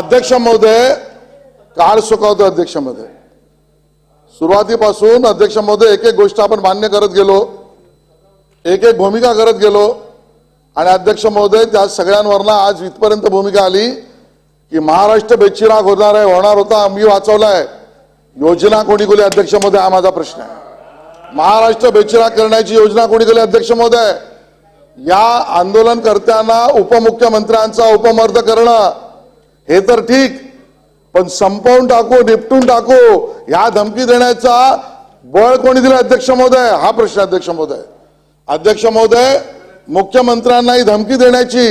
अध्यक्ष महोदय काळ सुकावतो अध्यक्ष महोदय. सुरुवातीपासून अध्यक्ष महोदय एक एक गोष्ट आपण मान्य करत गेलो एक एक भूमिका करत गेलो आणि अध्यक्ष महोदय त्या सगळ्यांवरनं आज इथपर्यंत भूमिका आली की महाराष्ट्र बेचिराग होणार आहे होणार होता मी वाचवलाय. योजना कोणी केली अध्यक्ष महोदय हा माझा प्रश्न आहे. महाराष्ट्र बेचिराग करण्याची योजना कोणी केली अध्यक्ष महोदय? या आंदोलनकर्त्यांना उपमुख्यमंत्र्यांचा उपमर्द करणं हे तर ठीक पण संपवून टाकू निपटून टाकू ह्या धमकी देण्याचा बळ कोणी दिलं अध्यक्ष महोदय? हा प्रश्न अध्यक्ष महोदय. अध्यक्ष महोदय मुख्यमंत्र्यांनाही धमकी देण्याची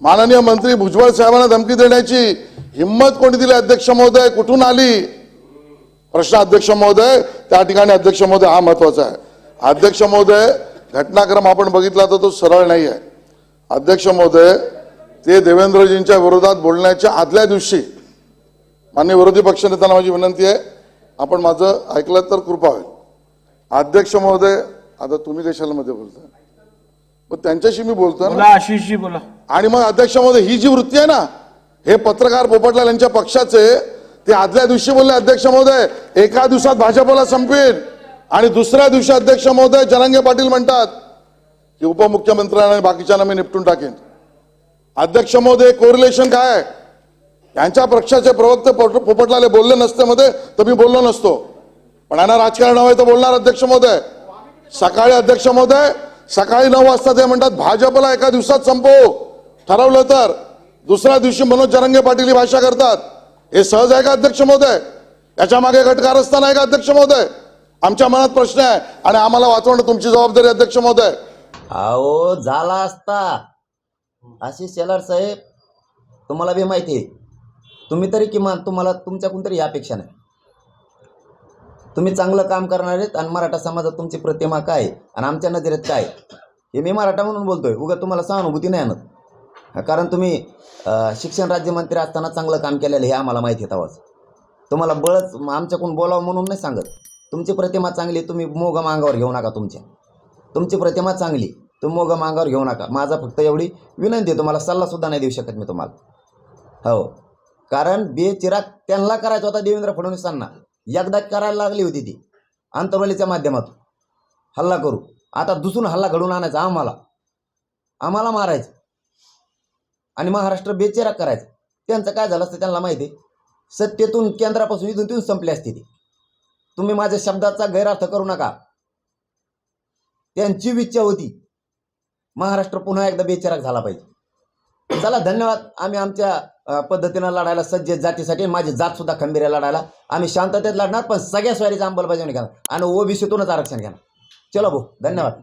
माननीय मंत्री भुजबळ साहेबांना धमकी देण्याची हिंमत कोणी दिली अध्यक्ष महोदय? कुठून आली? प्रश्न अध्यक्ष महोदय त्या ठिकाणी अध्यक्ष महोदय हा महत्त्वाचा आहे. अध्यक्ष महोदय घटनाक्रम आपण बघितला तर तो सरळ नाही आहे अध्यक्ष महोदय ते देवेंद्रजींच्या विरोधात बोलण्याच्या आदल्या दिवशी मान्य विरोधी पक्षनेत्यांना माझी विनंती आहे आपण माझं ऐकलं तर कृपा होईल. अध्यक्ष महोदय आता तुम्ही कशाला मध्ये बोलताय. मग त्यांच्याशी मी बोलतोय ना. बोला आशिषजी बोला. आणि मग अध्यक्ष महोदय ही जी वृत्ती आहे ना हे पत्रकार पोपटलाल यांच्या पक्षाचे ते आदल्या दिवशी बोलले अध्यक्ष महोदय एका दिवसात भाजपला संपवेल आणि दुसऱ्या दिवशी अध्यक्ष महोदय जनांगे पाटील म्हणतात की उपमुख्यमंत्र्यांना आणि बाकीच्यांना मी निपटून टाकेन. अध्यक्ष महोदय कोरिलेशन काय? यांच्या पक्षाचे प्रवक्ते पोपटलाले बोलले नसते मध्ये तर मी बोललो नसतो. पण यांना राजकारण हवंय तर बोलणार अध्यक्ष महोदय. सकाळी अध्यक्ष महोदय सकाळी नऊ वाजता ते म्हणतात भाजपला एका दिवसात संपवू. ठरवलं तर दुसऱ्या दिवशी मनोज जरंगे पाटील ही भाषा करतात. हे सहज आहे का अध्यक्ष महोदय? याच्या मागे घटकारस्थान आहे का अध्यक्ष महोदय? आमच्या मनात प्रश्न आहे आणि आम्हाला वाचवणं तुमची जबाबदारी अध्यक्ष महोदय. अहो झाला असता. आशिष शेलार साहेब तुम्हाला बी माहिती आहे. तुम्ही तरी किमान तुम्हाला तुमच्याकडून तरी यापेक्षा नाही. तुम्ही चांगलं काम करणार आहेत आणि मराठा समाजात तुमची प्रतिमा काय आहे आणि आमच्या नजरेत काय हे मी मराठा म्हणून बोलतोय. उगा तुम्हाला सहानुभूती नाही आणत. कारण तुम्ही शिक्षण राज्यमंत्री असताना चांगलं काम केलेलं हे आम्हाला माहिती आहे आवाज तुम्हाला बळच आमच्याकडून बोलावं म्हणून नाही सांगत. तुमची प्रतिमा चांगली तुम्ही मोगम अंगावर घेऊ नका तुमच्या. तुमची प्रतिमा चांगली तुम्ही मोग मांगावर घेऊ नका. माझा फक्त एवढी विनंती आहे. तुम्हाला सल्लासुद्धा नाही देऊ शकत मी तुम्हाला. हो. कारण बेचिराग त्यांना करायचा होता देवेंद्र फडणवीसांना. एकदा करायला लागली होती ती. आंतरवलीच्या माध्यमातून. हल्ला करू. आता दुसरून हल्ला घडून आणायचा आम्हाला. आम्हाला मारायचं. आणि महाराष्ट्र बेचिराग करायचं. त्यांचं काय झालं असतं त्यांना माहिती आहे? सत्तेतून केंद्रापासून इथून तिथून संपली असते ती. तुम्ही माझ्या शब्दाचा गैरअर्थ करू नका. त्यांची इच्छा होती. महाराष्ट्र पुन्हा एकदा बेचिराग झाला पाहिजे. चला धन्यवाद. आम्ही आमच्या पद्धतीनं लढायला सज्ज जातीसाठी माझी जात सुद्धा खंबीर लढायला. आम्ही शांततेत लढणार पण सगळ्या स्वारीचा अंमलबजावणी घेणार आणि ओबीसीतूनच आरक्षण घेणार. चलो भाऊ धन्यवाद.